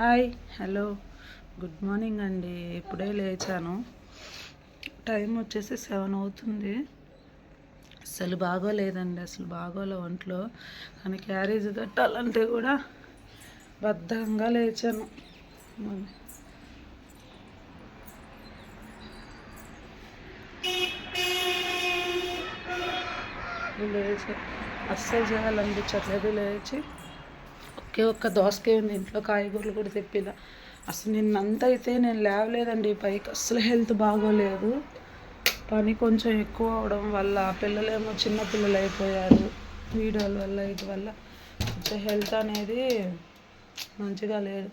Hi hello. Good morning అండి. ఇప్పుడే లేచాను. టైం వచ్చేసి సెవెన్ అవుతుంది. అసలు బాగోలేదండి. అసలు బాగోలే ఒంట్లో. కానీ క్యారేజ్ కట్టాలంటే కూడా బద్ధంగా లేచాను. లేచి అస్సలు చేయాలనిపించట్లేదు. లేచి ఒకే ఒక్క దోసకాయ ఉంది ఇంట్లో కాయగూరలు కూడా తెప్పిన. అసలు నిన్నంతా అయితే నేను లేవలేదండి పైకి. అసలు హెల్త్ బాగోలేదు. పని కొంచెం ఎక్కువ అవడం వల్ల పిల్లలేమో చిన్న పిల్లలు అయిపోయారు. వీడియోల వల్ల వీటి వల్ల కొంచెం హెల్త్ అనేది మంచిగా లేదు.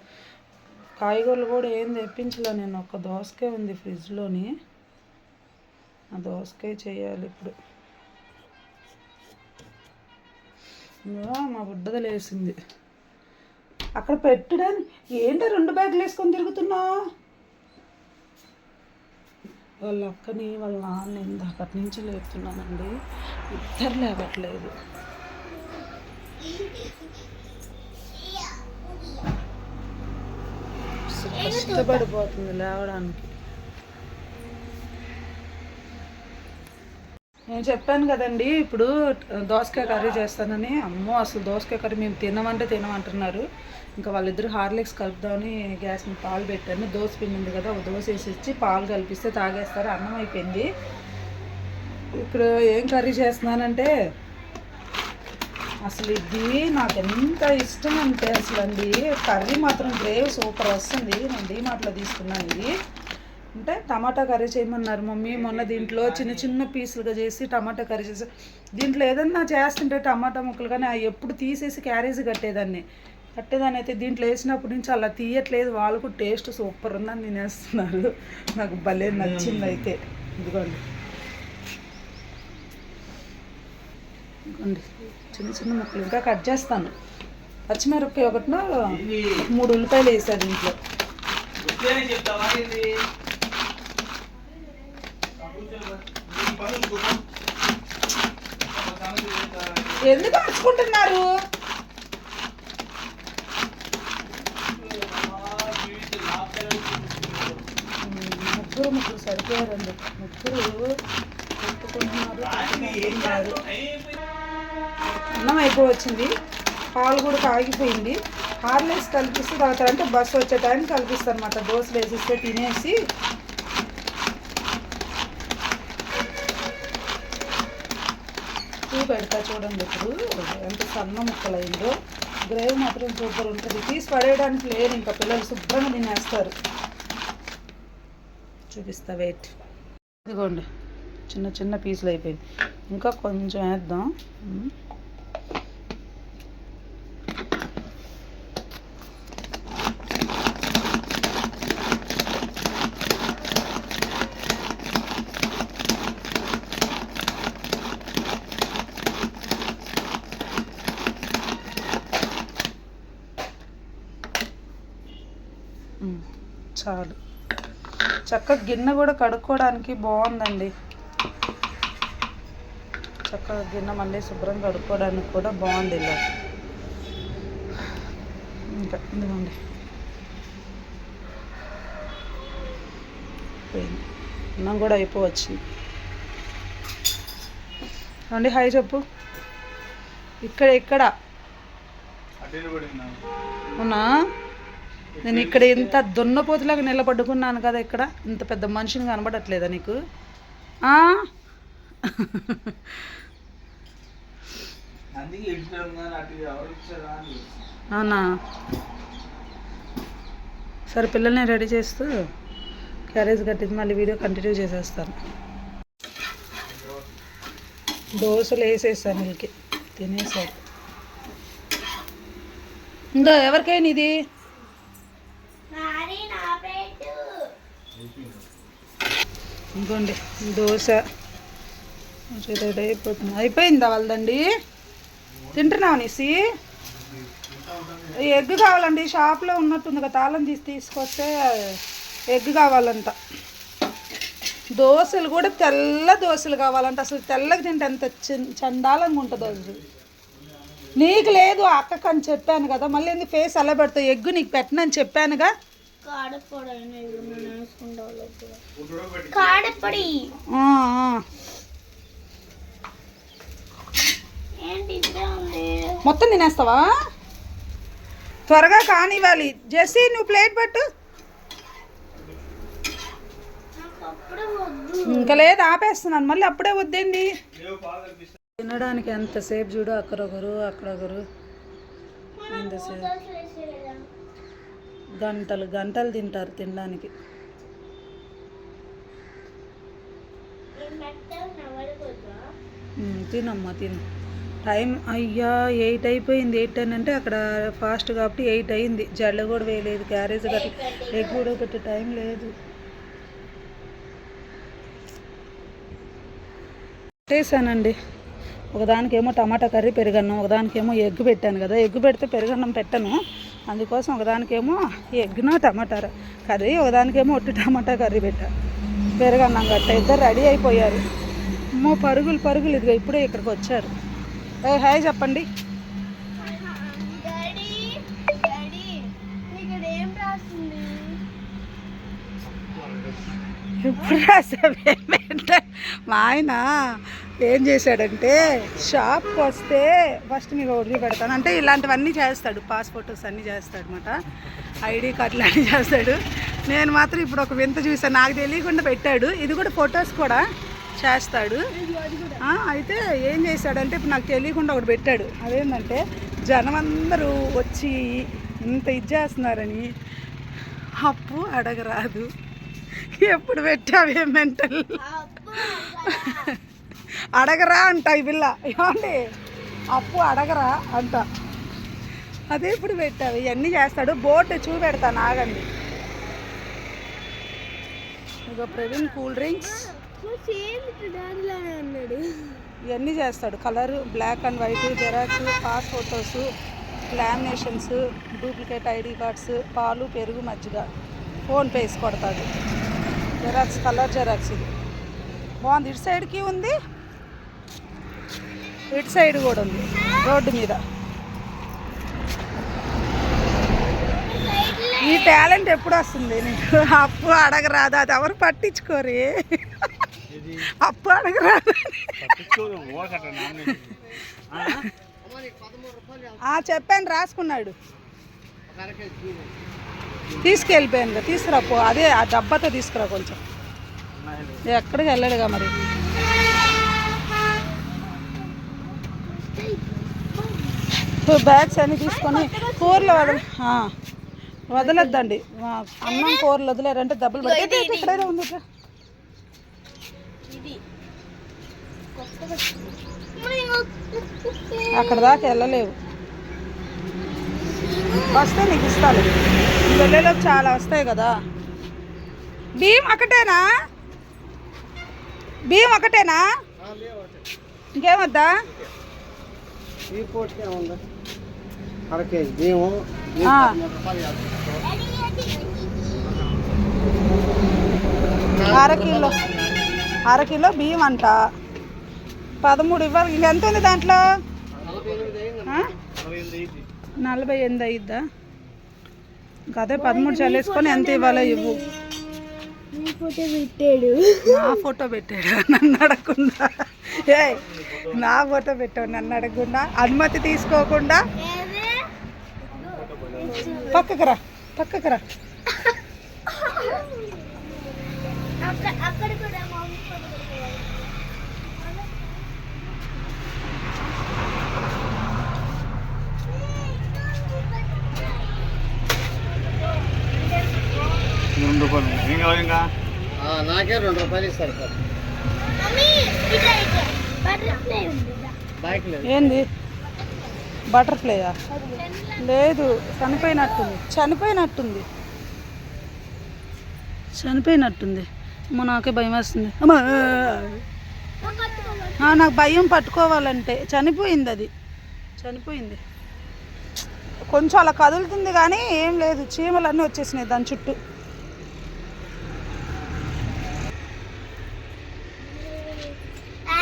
కాయగూరలు కూడా ఏం తెప్పించలే నేను. ఒక దోసకాయ ఉంది ఫ్రిడ్జ్లోని. ఆ దోసకాయ చేయాలి ఇప్పుడు. మా బుడ్డది లేసింది అక్కడ పెట్టడానికి ఏంటో రెండు బ్యాగులు వేసుకొని తిరుగుతున్నావు వాళ్ళ అక్కని వాళ్ళ నాన్న ఇందాకటి నుంచి లేపుతున్నానండి. ఇద్దరు లేవట్లేదు. కష్టపడిపోతుంది లేవడానికి. నేను చెప్పాను కదండి ఇప్పుడు దోసకాయ కర్రీ చేస్తానని. అమ్మో అసలు దోసకాయ కర్రీ మేము తినమంటే తినమంటున్నారు. ఇంకా వాళ్ళిద్దరు హార్లిక్స్ కలుపుదామని గ్యాస్ మీద పాలు పెట్టాను. దోశ పిండింది కదా ఒక దోశ వేసి ఇచ్చి పాలు కలిపిస్తే తాగేస్తారు. అన్నం అయిపోయింది. ఇప్పుడు ఏం కర్రీ చేస్తున్నానంటే అసలు ఇది నాకు ఎంత ఇష్టం అంటే అసలు అండి కర్రీ మాత్రం గ్రేవ్ సూపర్ వస్తుంది. నేను డీమార్ట్లో తీసుకున్నాను ఇది. అంటే టమాటా కర్రీ చేయమన్నారు మమ్మీ. మొన్న దీంట్లో చిన్న చిన్న పీసులుగా చేసి టమాటా కర్రీ చేసి దీంట్లో ఏదన్నా చేస్తుంటే టమాటా ముక్కలు కానీ అవి ఎప్పుడు తీసేసి క్యారేజ్ కట్టేదాన్ని. కట్టేదాన్ని అయితే దీంట్లో వేసినప్పటి నుంచి అలా తీయట్లేదు. వాళ్ళు కూడా టేస్ట్ సూపర్ ఉందని తినేస్తున్నారు. నాకు భలే నచ్చింది అయితే. ఇదిగోండి. ఇదిగోండి. చిన్న చిన్న ముక్కలు ఇంకా కట్ చేస్తాను. పచ్చిమిరపకాయ ఒకటిన మూడు ఉల్లిపాయలు వేసాను దీంట్లో. ఎందుకు అరుచుకుంటున్నారు? ముగ్గురు ముగ్గురు సరిపోయారండి. ముగ్గురు కొట్టుకుంటున్నారు. అన్నం అయిపోవచ్చింది. పాలు కూడా కాగిపోయింది. హార్లెస్ కల్పిస్తే తాగుతారు అంటే బస్సు వచ్చే టైం కల్పిస్తారు అనమాట దోశలు వేసిస్తే తినేసి పెడతా చూడండి ఇప్పుడు. ఎంత సన్న ముక్కలైందో. గ్రేవ్ మాత్రం సూపర్ ఉంటుంది. తీసి పడేయడానికి లేదు ఇంకా పిల్లలు శుభ్రంగా తినేస్తారు. చూపిస్తా వెయిట్. ఇదిగోండి చిన్న చిన్న పీసులు అయిపోయింది. ఇంకా కొంచెం వేద్దాం. చాలు. చక్కగా గిన్నె కూడా కడుక్కోవడానికి బాగుందండి. చక్కగా గిన్నె మళ్ళీ శుభ్రం కడుక్కోవడానికి కూడా బాగుంది ఇలా. ఇంకా ఇదిగోండి. అన్నం కూడా అయిపోవచ్చింది అండి హాయ్ చెప్పు. ఇక్కడ ఇక్కడ. అవునా? నేను ఇక్కడ ఇంత దున్నపోతులాగా నిలబడుకున్నాను కదా ఇక్కడ. ఇంత పెద్ద మనిషిని కనబడట్లేదా నీకు? అవునా? సరే పిల్లల్ని రెడీ చేస్తూ క్యారేజ్ కట్టింది మళ్ళీ వీడియో కంటిన్యూ చేసేస్తాను. దోశలు వేసేసాను వీళ్ళకి. తినేసారు. ఇందో ఎవరికైనా ఇది? ఇంకోండి దోశ. రెడీ అయిపోతుంది. అయిపోయిందా వాళ్ళదండి? తింటున్నావు నిసి ఎగ్ కావాలండి షాప్లో ఉన్నట్టుంది కదా తాళం తీసి తీసుకొస్తే ఎగ్ కావాలంట. దోశలు కూడా తెల్ల దోశలు కావాలంట. అసలు తెల్లగా తింటే ఎంత చండాలంగా ఉంటుంది అసలు నీకు లేదు అక్కకు అని చెప్పాను కదా మళ్ళీ ఎందుకు ఫేస్ అలా పెడతావు? ఎగ్గు నీకు పెట్టనని చెప్పానుగా. కాడపడి మొత్తం తినేస్తావా? త్వరగా కానివ్వాలి. జెస్సీ నువ్వు ప్లేట్ పట్టు. ఇంకా లేదు ఆపేస్తున్నాను. మళ్ళీ అప్పుడే వద్దండి. తినడానికి ఎంతసేపు చూడు అక్కడొకరు అక్కడొకరు. ఎంతసేపు? గంటలు గంటలు తింటారు తినడానికి. తినమ్మా తిను. టైం అయ్యా ఎయిట్ అయిపోయింది. ఎయిట్ అని అంటే అక్కడ ఫాస్ట్ కాబట్టి ఎయిట్ అయింది. జల్లు కూడా వేయలేదు క్యారేజ్ గట్ల ఎగ్ కూడా పెట్టే టైం లేదు. పెట్టేశానండి. ఒకదానికేమో టమాటా కర్రీ పెరుగన్నం ఒకదానికేమో ఎగ్ పెట్టాను కదా. ఎగ్ పెడితే పెరుగన్నం పెట్టను. అందుకోసం ఒకదానికేమో ఎగ్ను టమాటా కర్రీ ఒకదానికేమో ఒట్టి టమాటా కర్రీ పెట్టా. పెరుగన్నం గట్ట ఇద్దరు రెడీ అయిపోయారు. అమ్మో పరుగులు పరుగులు. ఇదిగో ఇప్పుడే ఇక్కడికి వచ్చారు. ఏ హాయ్ చెప్పండి. ఇప్పుడు రాసావేంటే మా ఆయన ఏం చేశాడంటే షాప్కి వస్తే ఫస్ట్ మీకు వదిలి పెడతాను. అంటే ఇలాంటివన్నీ చేస్తాడు. పాస్పోర్ట్స్ అన్నీ చేస్తాడు అనమాట ఐడి కార్డులు అన్నీ చేస్తాడు. నేను మాత్రం ఇప్పుడు ఒక వింత చూసాను నాకు తెలియకుండా పెట్టాడు. ఇది కూడా ఫొటోస్ కూడా చేస్తాడు. అయితే ఏం చేశాడంటే ఇప్పుడు నాకు తెలియకుండా ఒకటి పెట్టాడు. అదేంటంటే జనం అందరూ వచ్చి ఇంత ఇది చేస్తున్నారని అప్పు అడగరాదు. ఎప్పుడు పెట్టావే మెంటల్? అడగరా అంట ఈ పిల్ల. ఏమండి? అప్పు అడగరా అంట. అదే ఇప్పుడు పెట్టావు. ఇవన్నీ చేస్తాడు. బోర్డు చూపెడతాను ఆగండి ఇదిగో ప్రవీణ్ కూల్ డ్రింక్స్. అన్నాడు ఇవన్నీ చేస్తాడు. Colour black and white xerox pass photos laminations duplicate ID cards పాలు పెరుగు మజ్జిగ. ఫోన్ పే వేసి కొడతాడు. జెరాక్స్ కలర్ జెరాక్స్ ఇది. బాగుంది. ఇటు సైడ్కి ఉంది. ఇటు సైడ్ కూడా ఉంది రోడ్డు మీద. ఈ టాలెంట్ ఎప్పుడు వస్తుంది నీకు? అప్పు అడగరాదు? అది ఎవరు పట్టించుకోరు? అప్పు అడగరాదు? ఆ, చెప్పాను రాసుకున్నాడు. తీసుకెళ్ళిపోయాను కదా, తీసుకురా పో. అదే ఆ డబ్బాతో తీసుకురా కొంచెం. ఎక్కడికి వెళ్ళాడుగా మరి ఇప్పుడు బ్యాగ్స్ అన్ని తీసుకొని కూరలు వదల వదలొద్దండి. అన్నం కూరలు వదిలేరంటే దెబ్బలు పడి ఇక్కడైనా ఉంది అక్కడ దాకా వెళ్ళలేవు. వస్తే నీకు ఇస్తాను. వెళ్ళేలోపు చాలా వస్తాయి కదా. బియ్యం ఒకటేనా? బియ్యం ఒకటేనా? ఇంకేమొద్దా అర కేజీ అర కిలో అర కిలో బియ్యం అంట. పదమూడు ఇవ్వాలి. ఇంకెంత ఉంది దాంట్లో? నలభై ఎనిమిది అయ్యిద్దా ఇంకా అదే పదమూడు చల్లేసుకొని ఎంత ఇవ్వాలో ఇవ్వు. ఫోటో పెట్టాడు. నా ఫోటో పెట్టాడు. నన్ను అడగకుండా. ఏ నా ఫోటో పెట్టాడు నన్ను అడగకుండా. అనుమతి తీసుకోకుండా. పక్కకు రా పక్కకు రా అక్కడ అక్కడ కూడా మమ్మీ ఫోటో పెట్టాడు రెండు రూపాయలు ఏం కావాలి ఇంకా? నాకే రెండు రూపాయలు ఇస్తారు సార్. మమ్మీ ఇట్లా ఇట్లా. బటర్ఫ్లై ఉంది బైక్ లేదు ఏంది? బటర్ఫ్లైయా? లేదు చనిపోయినట్టుంది. చనిపోయినట్టుంది. చనిపోయినట్టుంది. అమ్మ నాకే భయం వేస్తుంది. అమ్మా నాకు భయం పట్టుకోవాలంటే చనిపోయింది అది. చనిపోయింది. కొంచెం అలా కదులుతుంది కానీ ఏం లేదు. చీమలన్నీ వచ్చేసినాయి దాని చుట్టూ.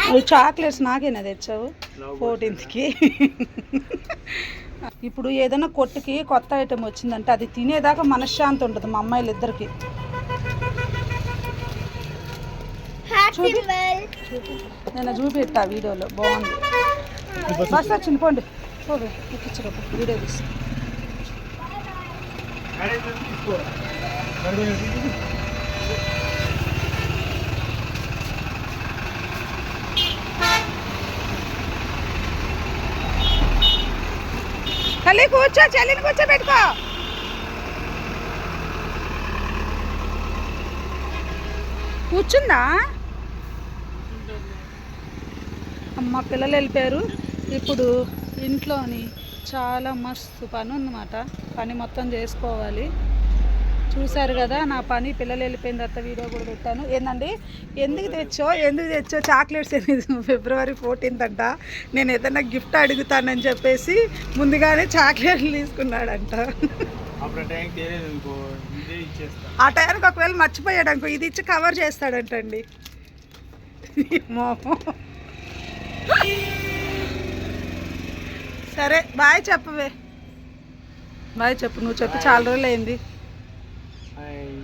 అవి చాక్లెట్స్ నాకేనా తెచ్చావు? ఫోర్టీన్త్కి ఇప్పుడు ఏదైనా కొట్టుకి కొత్త ఐటెం వచ్చిందంటే అది తినేదాకా మనశ్శాంతి ఉంటుంది మా అమ్మాయిలు ఇద్దరికి నేను చూపెట్టా వీడియోలో. బాగుంది. బస్ వచ్చింది పోండి. పోదు ఎక్కించరు వీడియో తీసి. తల్లి కూర్చో చెల్లిని కూర్చోబెట్టుకో. కూర్చుందా? అమ్మ పిల్లలు వెళ్ళిపోయారు. ఇప్పుడు ఇంట్లోని చాలా మస్తు పని ఉందన్నమాట పని మొత్తం చేసుకోవాలి. చూశారు కదా నా పని పిల్లలు వెళ్ళిపోయిన తర్వాత వీడియో కూడా పెట్టాను. ఏందండి? ఎందుకు తెచ్చో ఎందుకు తెచ్చో చాక్లెట్స్ అనేది ఫిబ్రవరి ఫోర్టీన్త్ అంట. నేను ఏదైనా గిఫ్ట్ అడుగుతానని చెప్పేసి ముందుగానే చాక్లెట్లు తీసుకున్నాడంట. ఆ టైంకి ఒకవేళ మర్చిపోయాడు అనుకో ఇది ఇచ్చి కవర్ చేస్తాడంటండి. మోహం సరే బాయ్ చెప్పవే. బాయ్ చెప్పు నువ్వు చెప్పి చాలా రోజులు అయింది హాయ్